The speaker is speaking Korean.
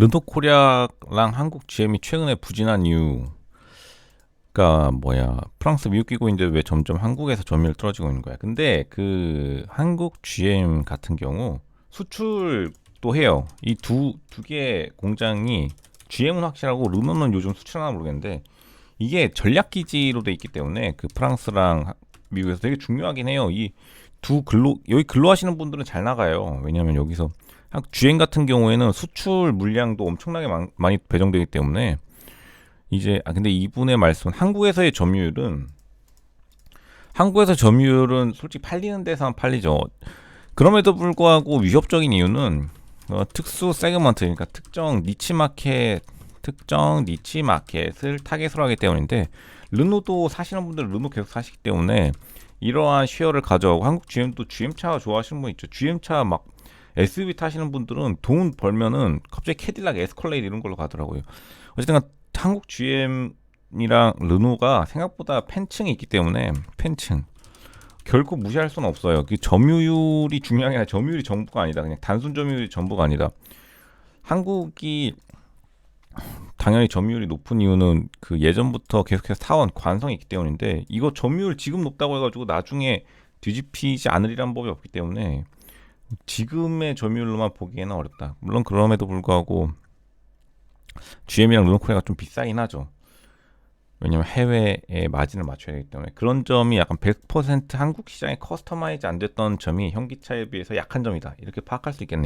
르노코리아랑 한국 GM이 최근에 부진한 이유가 뭐야? 프랑스, 미국 있는데 왜 점점 한국에서 점유율 떨어지고 있는 거야? 근데 그 한국 GM 같은 경우 수출도 해요. 이 두 두 개 공장이 GM은 확실하고 르노는 요즘 수출하나 모르겠는데 이게 전략 기지로 돼 있기 때문에 그 프랑스랑 하- 미국에서 되게 중요하긴 해요. 이 두 근로 여기 근로하시는 분들은 잘 나가요. 왜냐하면 여기서 한- GM 같은 경우에는 수출 물량도 엄청나게 많, 많이 배정되기 때문에 이제 아 근데 이분의 말씀 한국에서의 점유율은 한국에서 점유율은 솔직히 팔리는 데서만 팔리죠. 그럼에도 불구하고 위협적인 이유는 어, 특수 세그먼트 그러니까 특정 니치 마켓 특정 니치 마켓을 타겟으로 하기 때문인데 르노도 사시는 분들은 르노 계속 사시기 때문에 이러한 쉐어를 가져가고 한국 GM도 GM차 좋아하시는 분 있죠. GM차 막 SUV 타시는 분들은 돈 벌면은 갑자기 캐딜락 에스컬레이드 이런 걸로 가더라고요. 어쨌든 간 한국 GM이랑 르노가 생각보다 팬층이 있기 때문에 팬층 결코 무시할 수는 없어요. 그 점유율이 중요한 게 아니라 점유율이 전부가 아니다. 그냥 단순 점유율이 전부가 아니다. 한국이 당연히 점유율이 높은 이유는 그 예전부터 계속해서 사온 관성이 있기 때문인데 이거 점유율 지금 높다고 해가지고 나중에 뒤집히지 않으리란 법이 없기 때문에 지금의 점유율로만 보기에는 어렵다. 물론 그럼에도 불구하고 GM이랑 르노코리아가 좀 비싸긴 하죠. 왜냐면 해외에 마진을 맞춰야 되기 때문에 그런 점이 약간 100% 한국 시장에 커스터마이즈 안 됐던 점이 현기차에 비해서 약한 점이다. 이렇게 파악할 수 있겠네요.